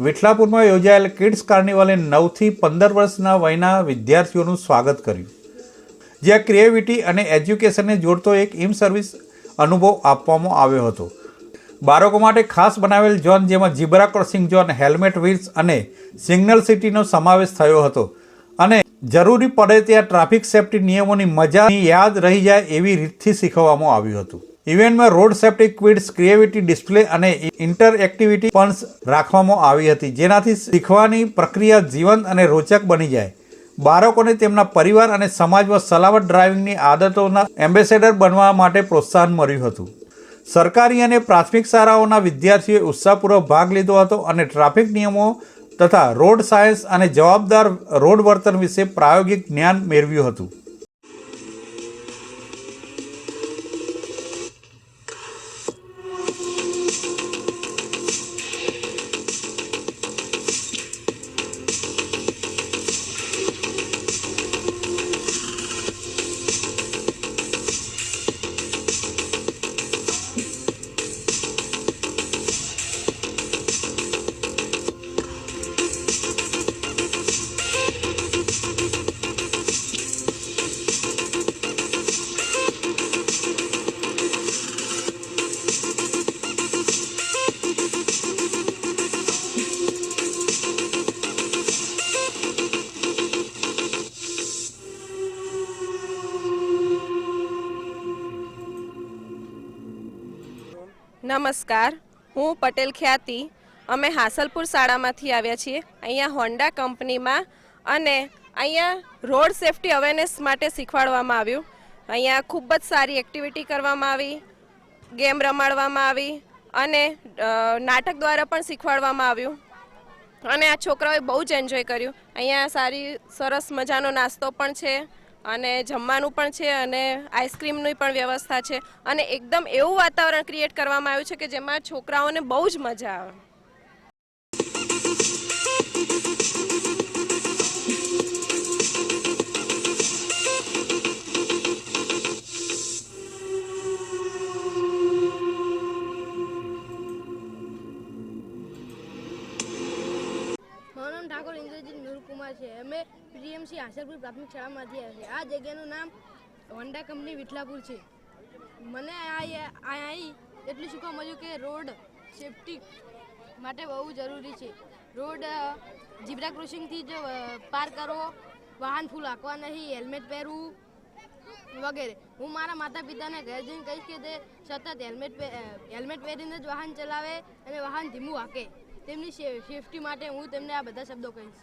વિઠલાપુરમાં યોજાયેલ કિડ્સ કાર્નિવલે નવથી પંદર વર્ષના વયના વિદ્યાર્થીઓનું સ્વાગત કર્યું. જ્યાં ક્રિએવિટી અને એજ્યુકેશનને જોડતો એક ઇમ સર્વિસ અનુભવ આપવામાં આવ્યો હતો. બાળકો માટે ખાસ બનાવેલ ઝોન જેમાં zebra crossing zone helmet, wheels અને સિગ્નલ સિટીનો સમાવેશ થયો હતો. અને જરૂરી પડે ત્યાં ટ્રાફિક સેફ્ટી નિયમોની મજા યાદ રહી જાય એવી રીતથી શીખવવામાં આવ્યું હતું. ઇવેન્ટમાં રોડ સેફ્ટી ક્વિડ્સ ક્રિએવિટી ડિસ્પ્લે અને ઇન્ટર એક્ટિવિટી પણ રાખવામાં આવી હતી, જેનાથી શીખવાની પ્રક્રિયા જીવંત અને રોચક બની જાય. બાળકોને તેમના પરિવાર અને સમાજમાં સલામત ડ્રાઇવિંગની આદતોના એમ્બેસેડર બનવા માટે પ્રોત્સાહન મળ્યું હતું. સરકારી અને પ્રાથમિક શાળાઓના વિદ્યાર્થીઓએ ઉત્સાહપૂર્વક ભાગ લીધો હતો અને ટ્રાફિક નિયમો તથા રોડ સાયન્સ અને જવાબદાર રોડ વર્તન વિશે પ્રાયોગિક જ્ઞાન મેળવ્યું હતું. નમસ્કાર, હું પટેલ ખ્યાતિ. અમે હાસલપુર શાળામાંથી આવ્યા છીએ. અહીંયા હોન્ડા કંપનીમાં અને અહીંયા રોડ સેફટી અવેરનેસ માટે શીખવાડવામાં આવ્યું. અહીંયા ખૂબ જ સારી એક્ટિવિટી કરવામાં આવી, ગેમ રમાડવામાં આવી અને નાટક દ્વારા પણ શીખવાડવામાં આવ્યું. અને આ છોકરાઓએ બહુ જ એન્જોય કર્યું. અહીંયા સારી, સરસ મજાનો નાસ્તો પણ છે. અને જમવાનું પણ છે અને આઈસ્ક્રીમની પણ વ્યવસ્થા છે. અને એકદમ એવું વાતાવરણ ક્રિએટ કરવામાં આવ્યું છે કે જેમાં છોકરાઓને બહુ જ મજા આવે. મારું ઠાકોર ઇન્દ્રજીત નૂરકુમાર છે. અમે પીએમસી હાસરપુર પ્રાથમિક શાળામાંથી આવે છે. આ જગ્યાનું નામ હોન્ડા કંપની વિઠલાપુર છે. મને આ અહીં એટલું શીખવા મળ્યું કે રોડ સેફટી માટે બહુ જરૂરી છે. રોડ જીબ્રા ક્રોસિંગથી જ પાર કરો, વાહન ફૂલ આંકવા નહીં, હેલ્મેટ પહેરવું વગેરે. હું મારા માતા પિતાને ઘરે જઈને કહીશ કે તે સતત હેલ્મેટ હેલ્મેટ પહેરીને જ વાહન ચલાવે અને વાહન ધીમું હાંકે તેમની સેફટી માટે હું તેમને આ બધા શબ્દો કહીશ.